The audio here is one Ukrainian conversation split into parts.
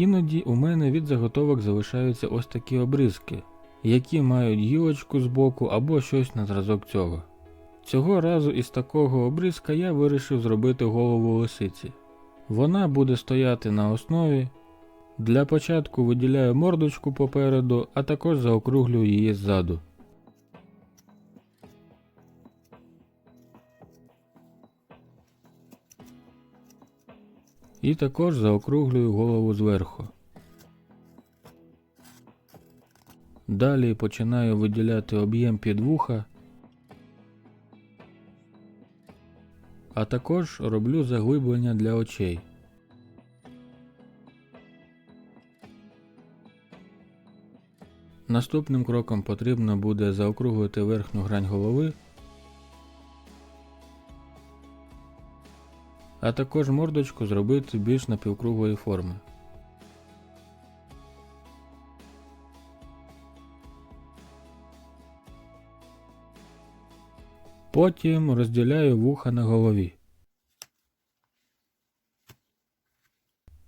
Іноді у мене від заготовок залишаються ось такі обризки, які мають гілочку з боку або щось на зразок цього. Цього разу із такого обрізка я вирішив зробити голову лисиці. Вона буде стояти на основі. Для початку виділяю мордочку попереду, а також заокруглюю її ззаду. І також заокруглюю голову зверху. Далі починаю виділяти об'єм під вуха, а також роблю заглиблення для очей. Наступним кроком потрібно буде заокруглити верхню грань голови, а також мордочку зробити більш напівкруглої форми. Потім розділяю вуха на голові.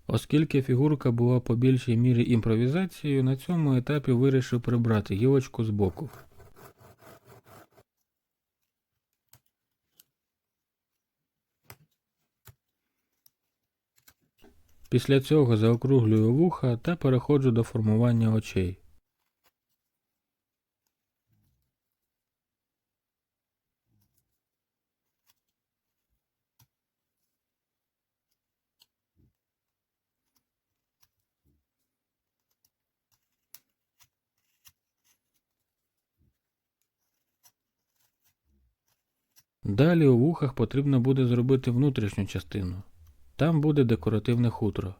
Оскільки фігурка була по більшій мірі імпровізацією, на цьому етапі вирішив прибрати гілочку з боку. Після цього заокруглюю вуха та переходжу до формування очей. Далі у вухах потрібно буде зробити внутрішню частину. Там буде декоративне хутро.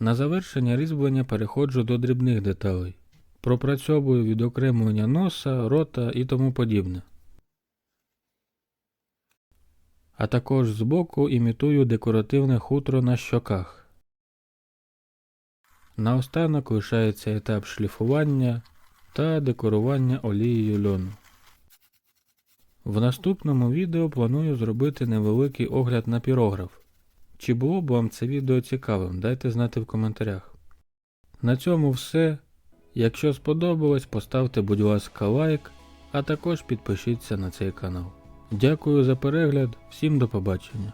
На завершення різьблення переходжу до дрібних деталей. Пропрацьовую відокремлення носа, рота і тому подібне. А також збоку імітую декоративне хутро на щоках. Наостанок лишається етап шліфування та декорування олією льону. В наступному відео планую зробити невеликий огляд на пірограф. Чи було б вам це відео цікавим, дайте знати в коментарях. На цьому все. Якщо сподобалось, поставте, будь ласка, лайк, а також підпишіться на цей канал. Дякую за перегляд, всім до побачення.